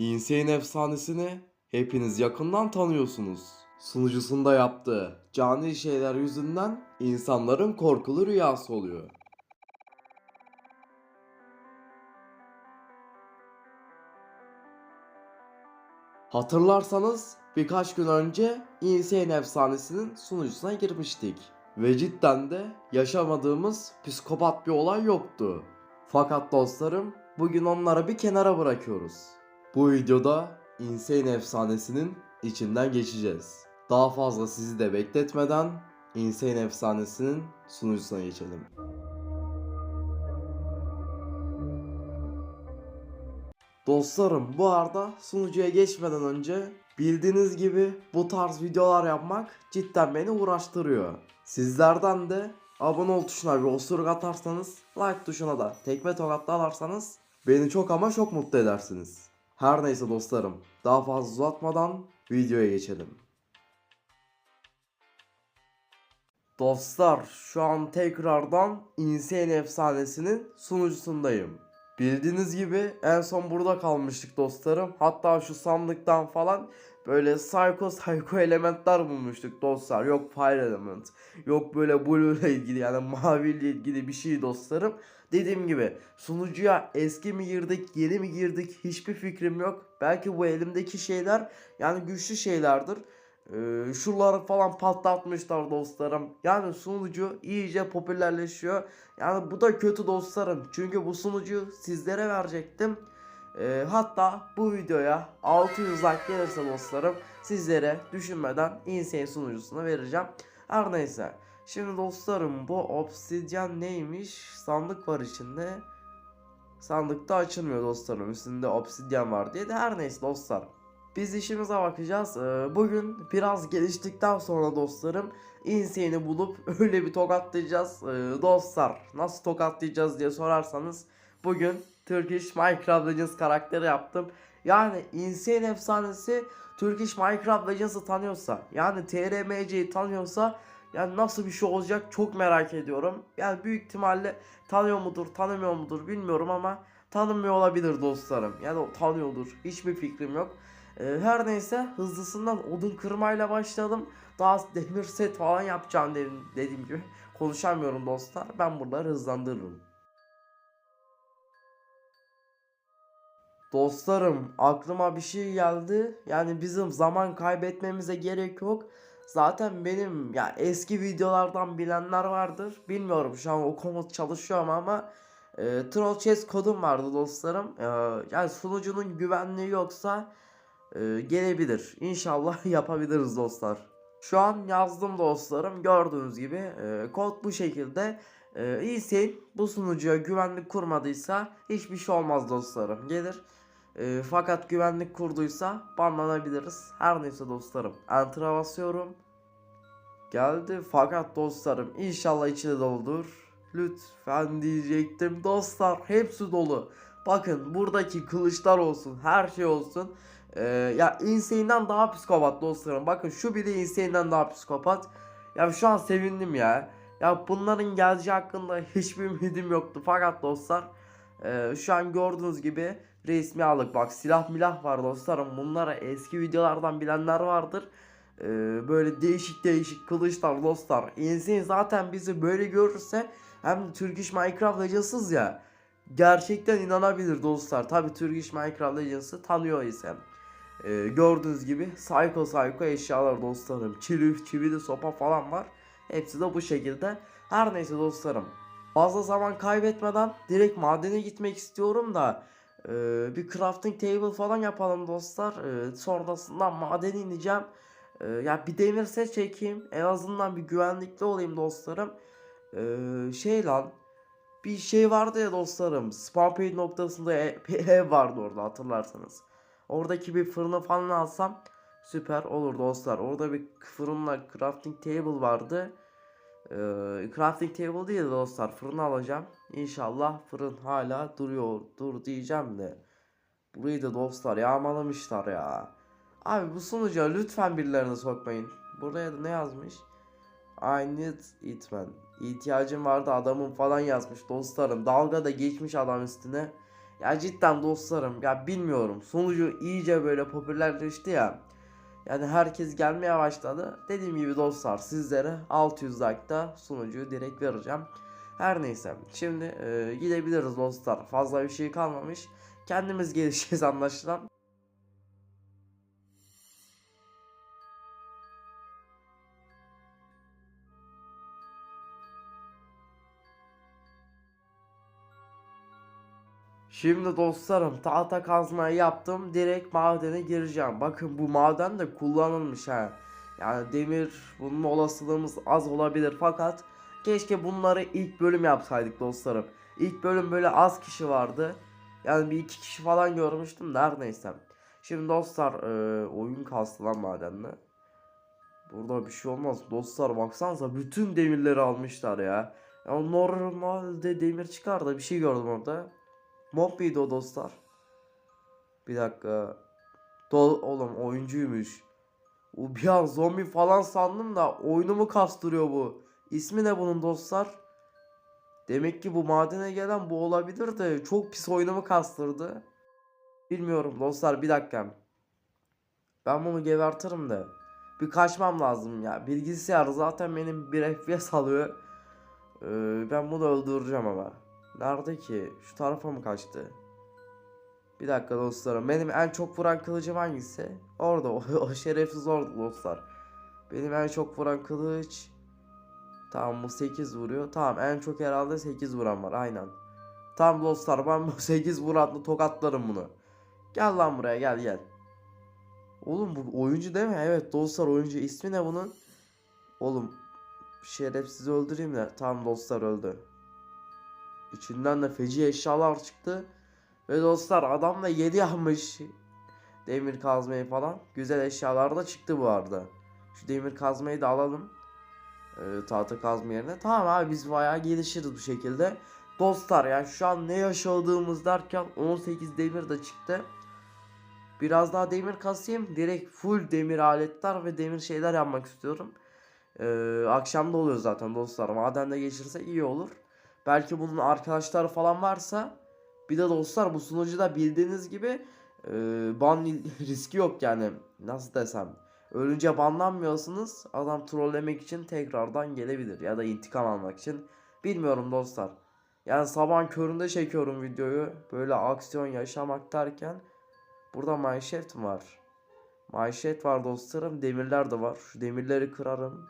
Insane efsanesini hepiniz yakından tanıyorsunuz. Sunucusunda yaptığı cani şeyler yüzünden insanların korkulu rüyası oluyor. Hatırlarsanız birkaç gün önce Insane efsanesinin sunucusuna girmiştik. Ve cidden de yaşamadığımız psikopat bir olay yoktu. Fakat dostlarım bugün onları bir kenara bırakıyoruz. Bu videoda Insane efsanesinin içinden geçeceğiz. Daha fazla sizi de bekletmeden Insane efsanesinin sunucusuna geçelim. Dostlarım bu arada sunucuya geçmeden önce bildiğiniz gibi bu tarz videolar yapmak cidden beni uğraştırıyor. Sizlerden de abone ol tuşuna bir osuruk atarsanız like tuşuna da tekme tokatla alarsanız beni çok ama çok mutlu edersiniz. Her neyse dostlarım daha fazla uzatmadan videoya geçelim. Dostlar şu an tekrardan Insane efsanesinin sunucusundayım. Bildiğiniz gibi en son burada kalmıştık dostlarım. Hatta şu sandıktan falan böyle psycho psycho elementler bulmuştuk dostlar. Yok fire element, yok böyle blue ile ilgili yani mavi ilgili bir şey dostlarım. Dediğim gibi sunucuya eski mi girdik, yeni mi girdik hiçbir fikrim yok. Belki bu elimdeki şeyler yani güçlü şeylerdir. Ee, şuraları falan patlatmışlar dostlarım. Yani sunucu iyice popülerleşiyor. Yani bu da kötü dostlarım. Çünkü bu sunucu sizlere verecektim. Ee, hatta bu videoya 600 like gelirse dostlarım sizlere düşünmeden Insane sunucusuna vereceğim. Her neyse. Şimdi dostlarım bu obsidyen neymiş? Sandık var içinde. Sandıkta açılmıyor dostlarım. Üstünde obsidyen var diye de her neyse dostlar. Biz işimize bakacağız. Ee, Bugün biraz geliştikten sonra dostlarım Insane'i bulup öyle bir tokatlayacağız. Ee, Dostlar nasıl tokatlayacağız diye sorarsanız bugün Turkish Minecraft Legends karakteri yaptım. Yani Insane efsanesi Turkish Minecraft Legends'ı tanıyorsa yani TRMC'yi tanıyorsa yani nasıl bir şey olacak çok merak ediyorum. Yani büyük ihtimalle tanıyor mudur tanımıyor mudur bilmiyorum ama tanımıyor olabilir dostlarım. Yani o tanıyordur hiçbir fikrim yok. Ee, her neyse hızlısından odun kırmayla başladım. Daha demir set falan yapacağım dedim, dediğim gibi. Konuşamıyorum dostlar. Ben buraları hızlandırırım. Dostlarım aklıma bir şey geldi. Yani bizim zaman kaybetmemize gerek yok. Zaten benim ya eski videolardan bilenler vardır. Bilmiyorum şu an o komut çalışıyor ama e, troll chest kodum vardı dostlarım. E, yani sunucunun güvenliği yoksa e, gelebilir. İnşallah yapabiliriz dostlar. Şu an yazdım dostlarım. Gördüğünüz gibi e, kod bu şekilde. E, İyisin bu sunucuya güvenlik kurmadıysa hiçbir şey olmaz dostlarım. Gelir. E, fakat güvenlik kurduysa banlanabiliriz. Her neyse dostlarım. Enter'a basıyorum. Geldi fakat dostlarım inşallah içi de doludur. Lütfen diyecektim dostlar hepsi dolu. Bakın buradaki kılıçlar olsun her şey olsun. Ee, ya Insane'den daha psikopat dostlarım. Bakın şu bile Insane'den daha psikopat. Ya şu an sevindim ya. Ya bunların geleceği hakkında hiçbir ümidim yoktu. Fakat dostlar e, şu an gördüğünüz gibi resmi aldık. Bak silah milah var dostlarım. Bunlara eski videolardan bilenler vardır. Ee, böyle değişik değişik kılıçlar dostlar. Insane zaten bizi böyle görürse hem Turkish Minecraft Legends'ız ya. Gerçekten inanabilir dostlar. Tabi Turkish Minecraft Legends'ı tanıyor isem. Ee, gördüğünüz gibi psycho psycho eşyalar dostlarım. Çivi, çivili sopa falan var. Hepsi de bu şekilde. Her neyse dostlarım. Fazla zaman kaybetmeden direkt madene gitmek istiyorum da e, bir crafting table falan yapalım dostlar. E, sonrasında madene ineceğim. E, ya bir demir set çekeyim. En azından bir güvenlikli olayım dostlarım. E, şey lan bir şey vardı ya dostlarım. Spawn point noktasında e- ev vardı orada hatırlarsanız. Oradaki bir fırını falan alsam süper olur dostlar. Orada bir fırınla crafting table vardı. Ee, crafting table değil de dostlar fırını alacağım. İnşallah fırın hala duruyor. Dur diyeceğim de. Burayı da dostlar yağmalamışlar ya. Abi bu sunucuya lütfen birilerini sokmayın. Buraya da ne yazmış? I need it man. İhtiyacım vardı adamın falan yazmış dostlarım. Dalga da geçmiş adam üstüne. Ya cidden dostlarım ya bilmiyorum sonucu iyice böyle popülerleşti ya. Yani herkes gelmeye başladı. Dediğim gibi dostlar sizlere 600 like'da sunucuyu direkt vereceğim. Her neyse şimdi e, gidebiliriz dostlar. Fazla bir şey kalmamış. Kendimiz gelişeceğiz anlaşılan. Şimdi dostlarım tahta kazmayı yaptım. Direkt madene gireceğim. Bakın bu maden de kullanılmış ha. Yani demir bunun olasılığımız az olabilir fakat keşke bunları ilk bölüm yapsaydık dostlarım. İlk bölüm böyle az kişi vardı. Yani bir iki kişi falan görmüştüm de neyse. Şimdi dostlar e, oyun kastı lan madenle. Burada bir şey olmaz. Dostlar baksanıza bütün demirleri almışlar ya. Ya normalde demir çıkar da bir şey gördüm orada. Mob muydu o dostlar? Bir dakika. Do oğlum oyuncuymuş. Bir an zombi falan sandım da oyunumu kastırıyor bu. İsmi ne bunun dostlar? Demek ki bu madene gelen bu olabilir de çok pis oyunumu kastırdı. Bilmiyorum dostlar bir dakika. Ben bunu gebertirim de. Bir kaçmam lazım ya. Bilgisayar zaten benim bir FPS alıyor. Ee, ben bunu öldüreceğim ama. Nerede ki? Şu tarafa mı kaçtı? Bir dakika dostlarım. Benim en çok vuran kılıcım hangisi? Orada. O, şerefsiz orada dostlar. Benim en çok vuran kılıç. Tamam bu 8 vuruyor. Tamam en çok herhalde 8 vuran var. Aynen. Tamam dostlar ben bu 8 vuranla tokatlarım bunu. Gel lan buraya gel gel. Oğlum bu oyuncu değil mi? Evet dostlar oyuncu. ismi ne bunun? Oğlum şerefsizi öldüreyim de. Tamam dostlar öldü. İçinden de feci eşyalar çıktı. Ve dostlar adam da 7 yapmış. Demir kazmayı falan. Güzel eşyalar da çıktı bu arada. Şu demir kazmayı da alalım. Ee, tahta kazma yerine. Tamam abi biz bayağı gelişiriz bu şekilde. Dostlar yani şu an ne yaşadığımız derken 18 demir de çıktı. Biraz daha demir kasayım. Direkt full demir aletler ve demir şeyler yapmak istiyorum. Ee, akşam da oluyor zaten dostlar. Madende geçirse iyi olur. Belki bunun arkadaşları falan varsa bir de dostlar bu sunucuda bildiğiniz gibi e, ban riski yok yani. Nasıl desem ölünce banlanmıyorsunuz adam trollemek için tekrardan gelebilir ya da intikam almak için. Bilmiyorum dostlar. Yani sabahın köründe çekiyorum videoyu böyle aksiyon yaşamak derken burada manşet var? Manşet var dostlarım demirler de var. Şu demirleri kırarım